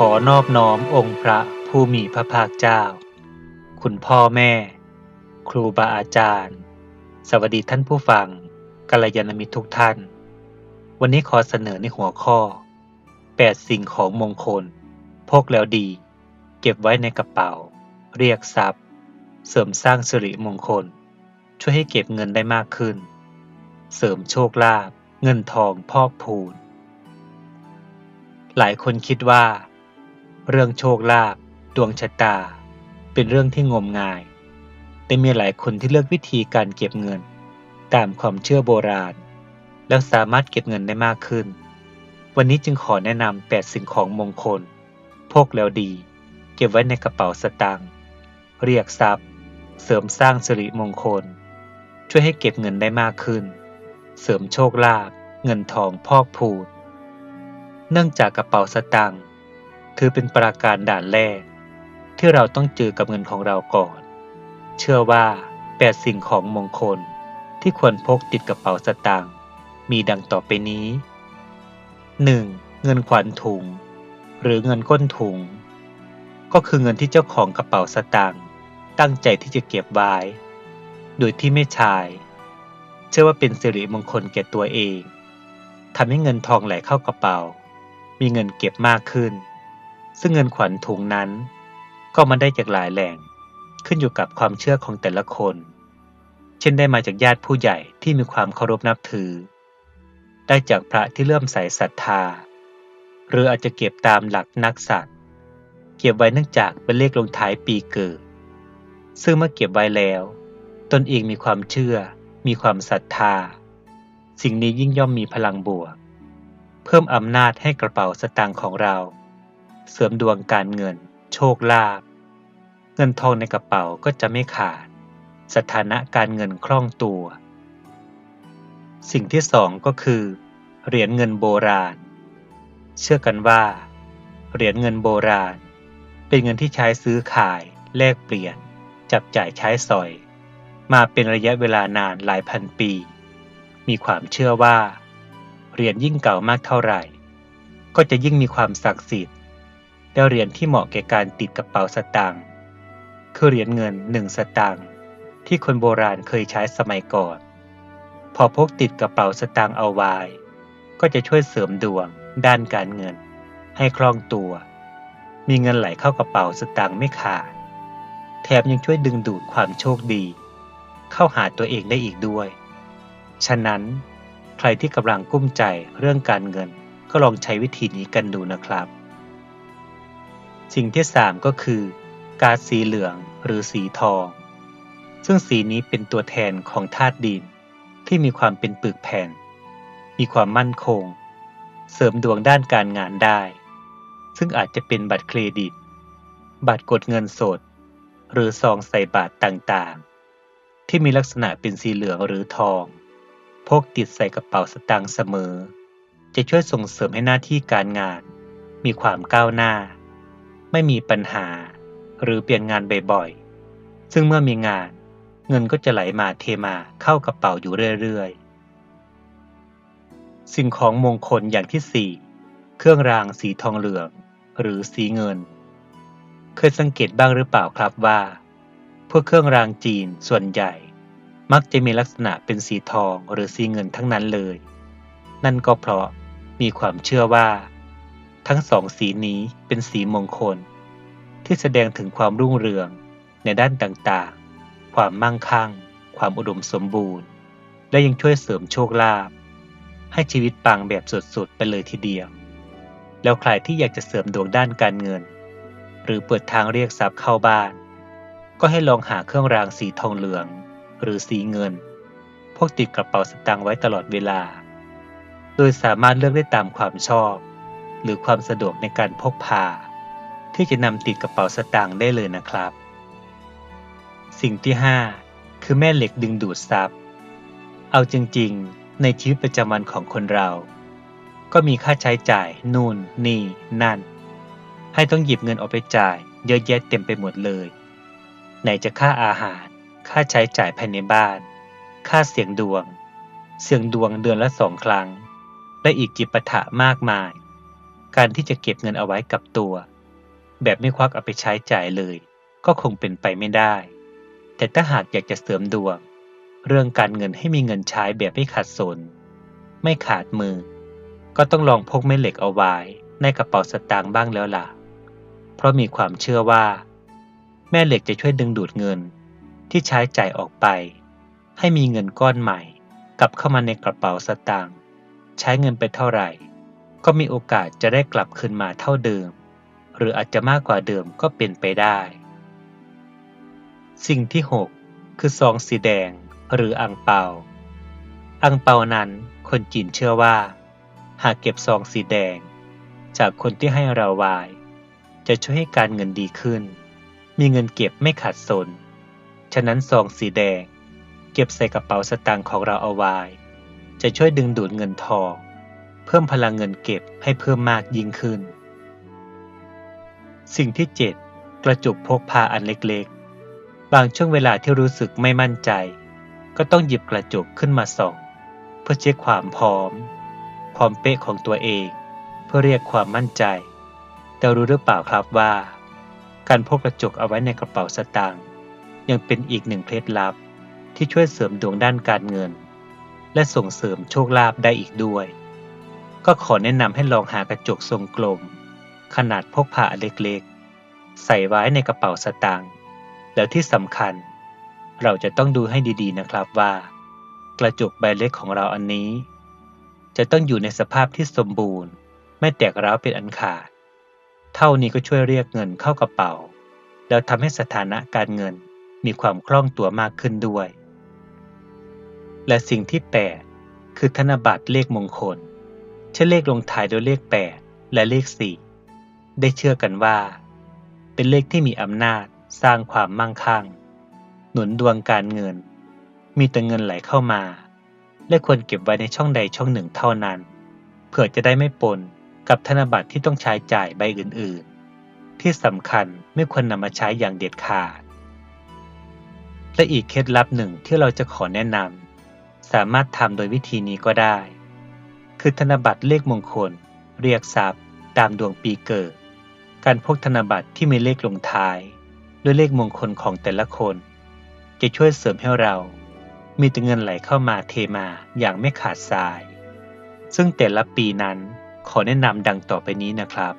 ขอนอบน้อมองค์พระผู้มีพระภาคเจ้า คุณพ่อแม่ ครูบาอาจารย์ สวัสดีท่านผู้ฟังกัลยาณมิตรทุกท่าน วันนี้ขอเสนอในหัวข้อ 8 สิ่งของมงคล พกแล้วดี เก็บไว้ในกระเป๋า เรียกทรัพย์ เสริมสร้างสิริมงคล ช่วยให้เก็บเงินได้มากขึ้น เสริมโชคลาภเงินทองพอกพูนหลายคนคิดว่า เรื่องโชคลาภดวงชะตา เป็นเรื่องที่งมงาย แต่มีหลายคนที่เลือกวิธีการเก็บเงิน ตามความเชื่อโบราณ แล้วสามารถเก็บเงินได้มากขึ้น วันนี้จึงขอแนะนำ 8 สิ่งของมงคล พกแล้วดี เก็บไว้ในกระเป๋าสตางค์เรียกทรัพย์ เสริมสร้างสิริมงคล ช่วยให้เก็บเงินได้มากขึ้น เสริมโชคลาภเงินทองพอกพูนเนื่องจากกระเป๋าสตางค์ ถือเป็นปราการด่านแรก ที่เราต้องเจอกับเงินของเราก่อน เชื่อว่าแปดสิ่งของมงคลที่ควรพกติดกระเป๋าสตางค์มีดังต่อไปนี้ 1. เงินขวัญถุง หรือเงินก้นถุง ก็คือเงินที่เจ้าของกระเป๋าสตางค์ตั้งใจที่จะเก็บไว้ โดยที่ไม่ใชายเชื่อว่าเป็นสิริมงคลแก่ตัวเองทำให้เงินทองไหลเข้ากระเป๋า มีเงินเก็บมากขึ้น ซึ่งเงินขวัญถุงนั้น ก็มาได้จากหลายแหล่ง ขึ้นอยู่กับความเชื่อของแต่ละคน เช่นได้มาจากญาติผู้ใหญ่ที่มีความเคารพนับถือ ได้จากพระที่เลื่อมใสศรัทธา หรืออาจจะเก็บตามหลักนักสัตว์ เก็บไว้เนื่องจากเป็นเลขลงท้ายปีเกิด ซึ่งเมื่อเก็บไว้แล้ว ตนเองมีความเชื่อ มีความศรัทธา สิ่งนี้ยิ่งย่อมมีพลังบวก เพิ่มอำนาจให้กระเป๋าสตางค์ของเรา เสริมดวงการเงิน โชคลาภเงินทองในกระเป๋าก็จะไม่ขาด สถานะการเงินคล่องตัว สิ่งที่สองก็คือ เหรียญเงินโบราณ เชื่อกันว่า เหรียญเงินโบราณ เป็นเงินที่ใช้ซื้อขาย แลกเปลี่ยน จับจ่ายใช้สอย มาเป็นระยะเวลานานหลายพันปี มีความเชื่อว่า เหรียญยิ่งเก่ามากเท่าไหร่ ก็จะยิ่งมีความศักดิ์สิทธิ และเหรียญที่เหมาะแก่การติดกระเป๋าสตางค์คือเหรียญเงินหนึ่งสตางค์ที่คนโบราณเคยใช้สมัยก่อน พอพกติดกระเป๋าสตางค์เอาไว้ ก็จะช่วยเสริมดวงด้านการเงิน ให้คล่องตัว มีเงินไหลเข้ากระเป๋าสตางค์ไม่ขาด แถมยังช่วยดึงดูดความโชคดี เข้าหาตัวเองได้อีกด้วย ฉะนั้น ใครที่กำลังกุ้มใจเรื่องการเงินก็ลองใช้วิธีนี้กันดูนะครับ สิ่งที่สามก็คือกาสีเหลืองหรือสีทอง ซึ่งสีนี้เป็นตัวแทนของธาตุดินที่มีความเป็นปึกแผ่น มีความมั่นคง เสริมดวงด้านการงานได้ ซึ่งอาจจะเป็นบัตรเครดิต บัตรกดเงินสด หรือซองใส่บาตรต่างๆ ที่มีลักษณะเป็นสีเหลืองหรือทอง พกติดใส่กระเป๋าสตางค์เสมอ จะช่วยส่งเสริมให้หน้าที่การงาน มีความก้าวหน้า ไม่มีปัญหา หรือเปลี่ยนงานบ่อยๆ ซึ่งเมื่อมีงาน เงินก็จะไหลมาเทมาเข้ากระเป๋าอยู่เรื่อยๆ สิ่งของมงคลอย่างที่สี่เครื่องรางสีทองเหลือง หรือสีเงิน เคยสังเกตบ้างหรือเปล่าครับว่า พวกเครื่องรางจีนส่วนใหญ่ มักจะมีลักษณะเป็นสีทองหรือสีเงินทั้งนั้นเลย นั่นก็เพราะมีความเชื่อว่า ทั้งสองสีนี้เป็นสีมงคล ที่แสดงถึงความรุ่งเรืองในด้านต่างๆ ความมั่งคั่ง ความอุดมสมบูรณ์ และยังช่วยเสริมโชคลาภให้ชีวิตปังแบบสุดๆ ไปเลยทีเดียว แล้วใครที่อยากจะเสริมดวงด้านการเงิน หรือเปิดทางเรียกทรัพย์เข้าบ้าน ก็ให้ลองหาเครื่องรางสีทองเหลือง หรือสีเงิน พกติดกระเป๋าสตางค์ไว้ตลอดเวลา โดยสามารถเลือกได้ตามความชอบ หรือความสะดวกในการพกพา ที่จะนำติดกระเป๋าสตางค์ได้เลยนะครับ สิ่งที่ 5 คือแม่เหล็กดึงดูดทรัพย์ เอาจริงๆ ในชีวิตประจำวันของคนเรา ก็มีค่าใช้จ่ายนู่นนี่นั่น ให้ต้องหยิบเงินออกไปจ่ายเยอะแยะเต็มไปหมดเลย ไหนจะค่าอาหาร ค่าใช้จ่ายภายในบ้าน ค่าเสียงดวง เสียงดวงเดือนละสองครั้ง และอีกจิปาถะมากมาย การที่จะเก็บเงินเอาไว้กับตัว แบบไม่ควักเอาไปใช้จ่ายเลย ก็คงเป็นไปไม่ได้ แต่ถ้าหากอยากจะเสริมดวง เรื่องการเงินให้มีเงินใช้แบบไม่ขาดสน ไม่ขาดมือ ก็ต้องลองพกแม่เหล็กเอาไว้ในกระเป๋าสตางค์บ้างแล้วล่ะ เพราะมีความเชื่อว่า แม่เหล็กจะช่วยดึงดูดเงินที่ใช้จ่ายออกไป ให้มีเงินก้อนใหม่ กลับเข้ามาในกระเป๋าสตางค์ใช้เงินไปเท่าไหร่ ก็มีโอกาสจะได้กลับคืนมาเท่าเดิม หรืออาจจะมากกว่าเดิมก็เป็นไปได้ สิ่งที่ 6 คือซองสีแดง หรืออ่างเปาอ่างเปานั้นคนจีนเชื่อว่า หากเก็บซองสีแดง จากคนที่ให้เราไว้จะช่วยให้การเงินดีขึ้น มีเงินเก็บไม่ขาดสน ฉะนั้นซองสีแดง เก็บใส่กระเป๋าสตางค์ของเราเอาไว้จะช่วยดึงดูดเงินทอง เพิ่มพลังเงินเก็บให้เพิ่มมากยิ่งขึ้น สิ่งที่ 7 กระจุกพกพาอันเล็กๆ บางช่วงเวลาที่รู้สึกไม่มั่นใจ ก็ต้องหยิบกระจุกขึ้นมาส่อง เพื่อเช็คความพร้อม พร้อมเป๊ะของตัวเอง เพื่อเรียกความมั่นใจ แต่รู้หรือเปล่าครับว่า การพกกระจุกเอาไว้ในกระเป๋าสตางค์ยังเป็นอีกหนึ่งเคล็ดลับที่ช่วยเสริมดวงด้านการเงิน และส่งเสริมโชคลาภได้อีกด้วย ก็ขอแนะนำให้ลองหากระจกทรงกลม ขนาดพกพาเล็กๆ ใส่ไว้ในกระเป๋าสตางค์แล้วที่สำคัญ เราจะต้องดูให้ดีๆนะครับว่า กระจกใบเล็กของเราอันนี้ จะต้องอยู่ในสภาพที่สมบูรณ์ ไม่แตกร้าวเป็นอันขาด เท่านี้ก็ช่วยเรียกเงินเข้ากระเป๋า แล้วทำให้สถานะการเงินมีความคล่องตัวมากขึ้นด้วย และสิ่งที่ 8 คือธนบัตรเลขมงคล ช่นเลขลงท้ายด้วยเลข 8 และเลข 4 ได้เชื่อกันว่า เป็นเลขที่มีอำนาจสร้างความมั่งคั่ง หนุนดวงการเงิน มีแต่เงินไหลเข้ามา และควรเก็บไว้ในช่องใดช่องหนึ่งเท่านั้น เพื่อจะได้ไม่ปนกับธนบัตรที่ต้องใช้จ่ายใบอื่นๆ ที่สำคัญไม่ควรนำมาใช้อย่างเด็ดขาด และอีกเคล็ดลับหนึ่งที่เราจะขอแนะนำสามารถทำโดยวิธีนี้ก็ได้ คือธนบัตรเลขมงคล เรียกทรัพย์ ตามดวงปีเกิด การพกธนบัตรที่มีเลขลงท้าย ด้วยเลขมงคลของแต่ละคน จะช่วยเสริมให้เรา มีแต่เงินไหลเข้ามาเทมาอย่างไม่ขาดสาย ซึ่งแต่ละปีนั้นขอแนะนำดังต่อไปนี้นะครับ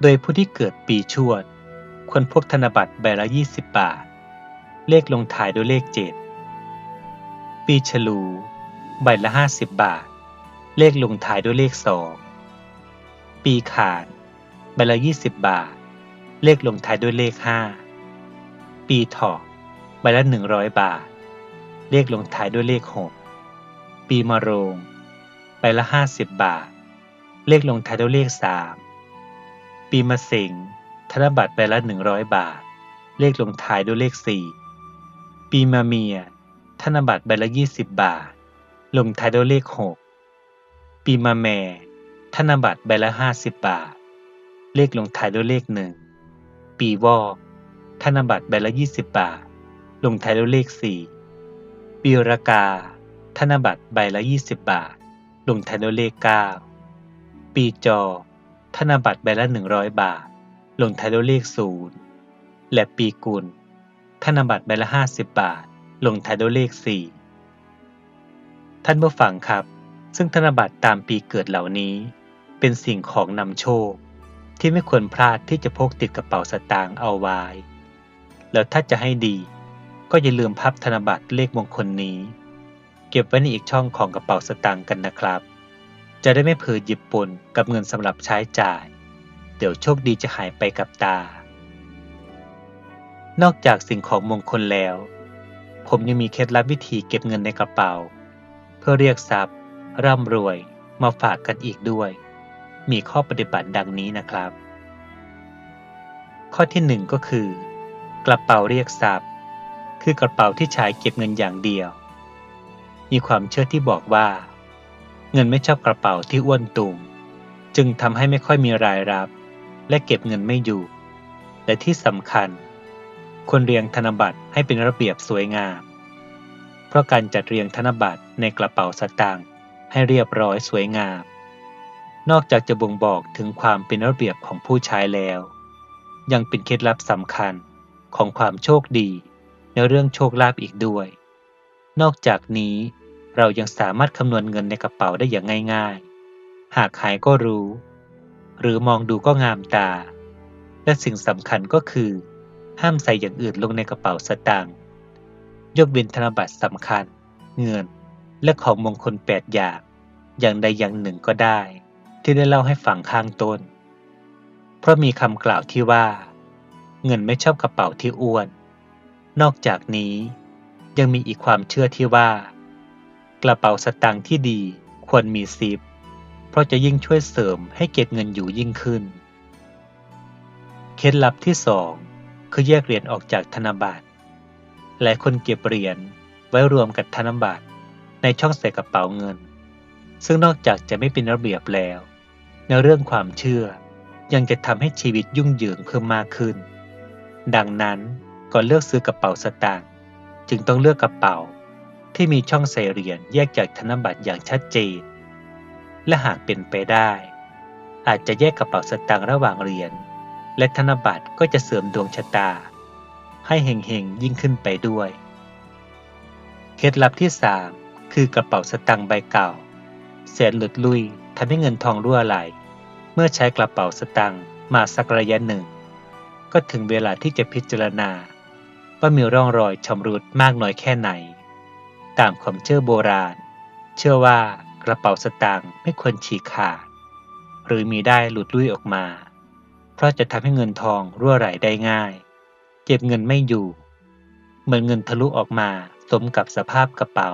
โดยผู้ที่เกิดปีชวด ควรพกธนบัตรใบละ 20 บาท เลขลงท้ายด้วยเลข 7 ปีฉลู ใบละ50บาท เลขลงท้ายด้วยเลข2ปีขานใบละ20บาท เลขลงท้ายด้วยเลข5ปีถอกใบละ100บาท เลขลงท้ายด้วยเลข6ปีมะโรงใบละ50บาท เลขลงท้ายด้วยเลข3ปีมะเสงธนบัตรใบละ100บาท เลขลงท้ายด้วยเลข4ปีมะเมียธนบัตรใบละ20บาท ลงท้ายด้วยเลข6ปีมะแม่ ธนบัตรใบละ50บาท เลขลงท้ายด้วยเลข1ปีวอกธนบัตรใบละ20บาท ลงท้ายด้วยเลข4ปีรากา ธนบัตรใบละ20บาท ลงท้ายด้วยเลข9ปีจอ ธนบัตรใบละ100บาท ลงท้ายด้วยเลข0และปีกุล ธนบัตรใบละ50บาท ลงท้ายด้วยเลข4 ท่านผู้ฟังครับ ซึ่งธนบัตรตามปีเกิดเหล่านี้ เป็นสิ่งของนำโชค ที่ไม่ควรพลาดที่จะพกติดกระเป๋าสตางค์เอาไว้ แล้วถ้าจะให้ดี ก็อย่าลืมพับธนบัตรเลขมงคลนี้ เก็บไว้ในอีกช่องของกระเป๋าสตางค์กันนะครับ จะได้ไม่เผลอหยิบปนกับเงินสำหรับใช้จ่าย เดี๋ยวโชคดีจะหายไปกับตา นอกจากสิ่งของมงคลแล้ว ผมยังมีเคล็ดลับวิธีเก็บเงินในกระเป๋า พื่อเรียกทรัพย์ ร่ำรวยมาฝากกันอีกด้วย มีข้อปฏิบัติดังนี้นะครับ ข้อที่หนึ่งก็คือ กระเป๋าเรียกทรัพย์ คือกระเป๋าที่ใช้เก็บเงินอย่างเดียว มีความเชื่อที่บอกว่า เงินไม่ชอบกระเป๋าที่อ้วนตุงจึงทำให้ไม่ค่อยมีรายรับ และเก็บเงินไม่อยู่ และที่สำคัญควรเรียงธนบัตรให้เป็นระเบียบสวยงาม เพราะการจัดเรียงธนบัตร ในกระเป๋าสตางค์ให้เรียบร้อยสวยงาม นอกจากจะบ่งบอกถึงความเป็นระเบียบของผู้ใช้แล้ว ยังเป็นเคล็ดลับสำคัญของความโชคดีในเรื่องโชคลาภอีกด้วย นอกจากนี้เรายังสามารถคำนวณเงินในกระเป๋าได้อย่างง่ายๆ หากหายก็รู้ หรือมองดูก็งามตา และสิ่งสำคัญก็คือ ห้ามใส่อย่างอื่นลงในกระเป๋าสตางค์ยกเว้นธนบัตรสำคัญ เงิน และของมงคลแปดอย่าง อย่างใดอย่างหนึ่งก็ได้ ที่ได้เล่าให้ฟังข้างต้น เพราะมีคำกล่าวที่ว่า เงินไม่ชอบกระเป๋าที่อ้วน นอกจากนี้ยังมีอีกความเชื่อที่ว่า กระเป๋าสตางค์ที่ดีควรมีซิป เพราะจะยิ่งช่วยเสริมให้เก็บเงินอยู่ยิ่งขึ้น เคล็ดลับที่สองคือแยกเหรียญออกจากธนบัตรหลายคนเก็บเหรียญไว้รวมกับธนบัตร ในช่องใส่กระเป๋าเงิน ซึ่งนอกจากจะไม่เป็นระเบียบแล้ว ในเรื่องความเชื่อยังจะทำให้ชีวิตยุ่งเหยิงเพิ่มมากขึ้น ดังนั้นก่อนเลือกซื้อกระเป๋าสตางค์จึงต้องเลือกกระเป๋าที่มีช่องใส่เหรียญแยกจากธนบัตรอย่างชัดเจน และหากเป็นไปได้ อาจจะแยกกระเป๋าสตางค์ระหว่างเหรียญและธนบัตรก็จะเสริมดวงชะตา ให้เฮงๆยิ่งขึ้นไปด้วย เคล็ดลับที่ 3 คือกระเป๋าสตางค์ใบเก่าเสียหลุดลุยทำให้เงินทองรั่วไหล เมื่อใช้กระเป๋าสตางค์มาสักระยะหนึ่ง ก็ถึงเวลาที่จะพิจารณา ว่ามีร่องรอยชำรุดมากน้อยแค่ไหน ตามความเชื่อโบราณ เชื่อว่ากระเป๋าสตางค์ไม่ควรฉีกขาด หรือมีได้หลุดลุ่ยออกมา เพราะจะทำให้เงินทองรั่วไหลได้ง่าย เก็บเงินไม่อยู่ เหมือนเงินทะลุออกมาสมกับสภาพกระเป๋า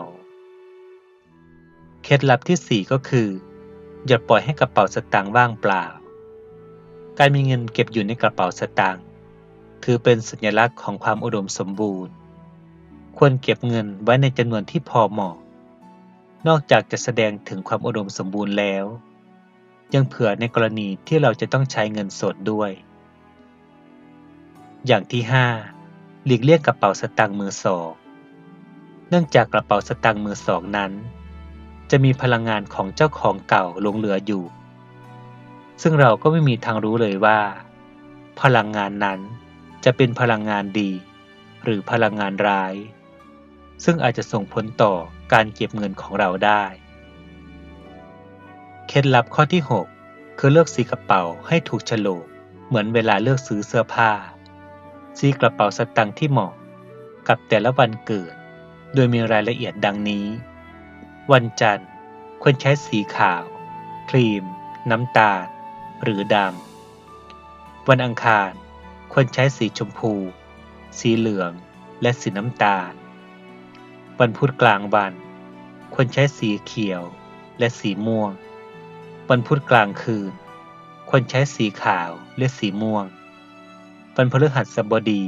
ล็ดลับที่ 4 ก็คือ อย่าปล่อยให้กระเป๋าสตางค์ว่างเปล่า การมีเงินเก็บอยู่ในกระเป๋าสตางค์ถือเป็นสัญลักษณ์ของความอุดมสมบูรณ์ ควรเก็บเงินไว้ในจำนวนที่พอเหมาะ นอกจากจะแสดงถึงความอุดมสมบูรณ์แล้ว ยังเผื่อในกรณีที่เราจะต้องใช้เงินสดด้วย อย่างที่ 5 หลีกเลี่ยงกระเป๋าสตางค์มือสอง เนื่องจากกระเป๋าสตางค์มือสองนั้น จะมีพลังงานของเจ้าของเก่าหลงเหลืออยู่ ซึ่งเราก็ไม่มีทางรู้เลยว่า พลังงานนั้นจะเป็นพลังงานดี หรือพลังงานร้าย ซึ่งอาจจะส่งผลต่อการเก็บเงินของเราได้ เคล็ดลับข้อที่ 6 คือเลือกสีกระเป๋าให้ถูกโฉลกเหมือนเวลาเลือกซื้อเสื้อผ้า สีกระเป๋าสตางค์ที่เหมาะ กับแต่ละวันเกิด โดยมีรายละเอียดดังนี้ วันจันทร์ ควรใช้สีขาว ครีม น้ำตาล หรือดำ วันอังคาร ควรใช้สีชมพู สีเหลือง และสีน้ำตาล วันพุธกลางวัน ควรใช้สีเขียว และสีม่วง วันพุธกลางคืน ควรใช้สีขาวและสีม่วง วันพฤหัสบดี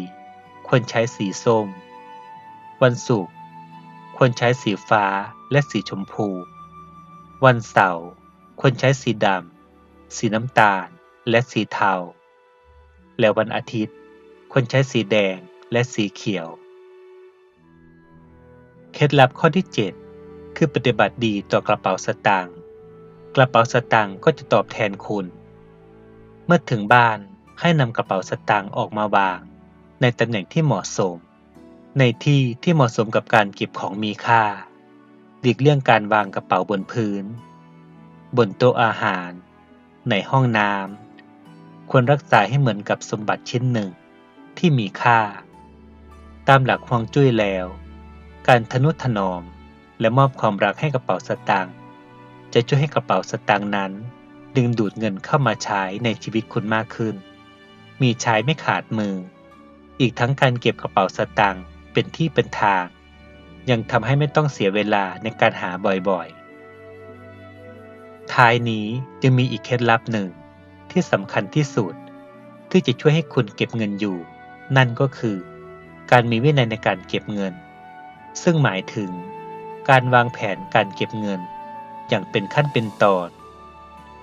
ควรใช้สีส้ม วันศุกร์ ควรใช้สีฟ้าและสีชมพู วันเสาร์ควรใช้สีดำ สีน้ำตาล และสีเทา และวันอาทิตย์ควรใช้สีแดงและสีเขียว เคล็ดลับข้อที่ 7 คือปฏิบัติดีต่อกระเป๋าสตางค์ กระเป๋าสตางค์ก็จะตอบแทนคุณ เมื่อถึงบ้านให้นำกระเป๋าสตางค์ออกมาวาง ในตำแหน่งที่เหมาะสม ในที่ที่เหมาะสมกับการเก็บของมีค่า หลีกเลี่ยงการวางกระเป๋าบนพื้น บนโต๊ะอาหาร ในห้องน้ำ ควรรักษาให้เหมือนกับสมบัติชิ้นหนึ่งที่มีค่า ตามหลักฮวงจุ้ยแล้ว การทนุถนอมและมอบความรักให้กระเป๋าสตางค์จะช่วยให้กระเป๋าสตางค์นั้น ดึงดูดเงินเข้ามาใช้ในชีวิตคุณมากขึ้น มีใช้ไม่ขาดมือ อีกทั้งการเก็บกระเป๋าสตางค์ เป็นที่เป็นทาง ยังทำให้ไม่ต้องเสียเวลาในการหาบ่อยๆ ท้ายนี้ยังมีอีกเคล็ดลับหนึ่งที่สำคัญที่สุดที่จะช่วยให้คุณเก็บเงินอยู่ นั่นก็คือ การมีวินัยในการเก็บเงิน ซึ่งหมายถึง การวางแผนการเก็บเงิน อย่างเป็นขั้นเป็นตอน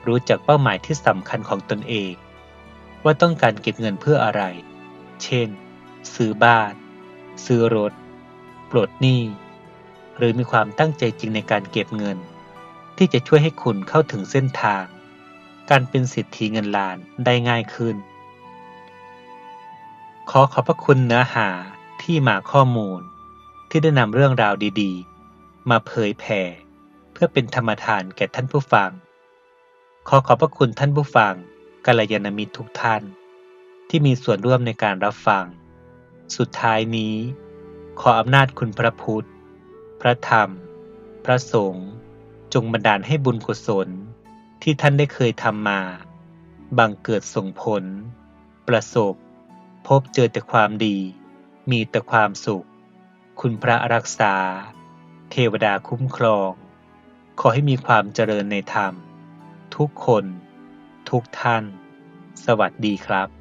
รู้จักเป้าหมายที่สำคัญของตนเอง ว่าต้องการเก็บเงินเพื่ออะไร เช่น ซื้อบ้าน ซื้อรถ ปลดหนี้ หรือมีความตั้งใจจริงในการเก็บเงิน ที่จะช่วยให้คุณเข้าถึงเส้นทาง การเป็นสิทธิเงินล้านได้ง่ายขึ้น ขอขอบพระคุณเนื้อหาที่มาข้อมูล ที่ได้นำเรื่องราวดีๆ มาเผยแผ่เพื่อเป็นธรรมทานแก่ท่านผู้ฟัง ขอขอบพระคุณท่านผู้ฟังกัลยาณมิตรทุกท่าน ที่มีส่วนร่วมในการรับฟัง สุดท้ายนี้ ขออำนาจคุณพระพุทธ พระธรรม พระสงฆ์จงบันดาลให้บุญกุศลที่ท่านได้เคยทำมา บังเกิดส่งผล ประสบ พบเจอแต่ความดี มีแต่ความสุข คุณพระรักษา เทวดาคุ้มครอง ขอให้มีความเจริญในธรรม ทุกคน ทุกท่าน สวัสดีครับ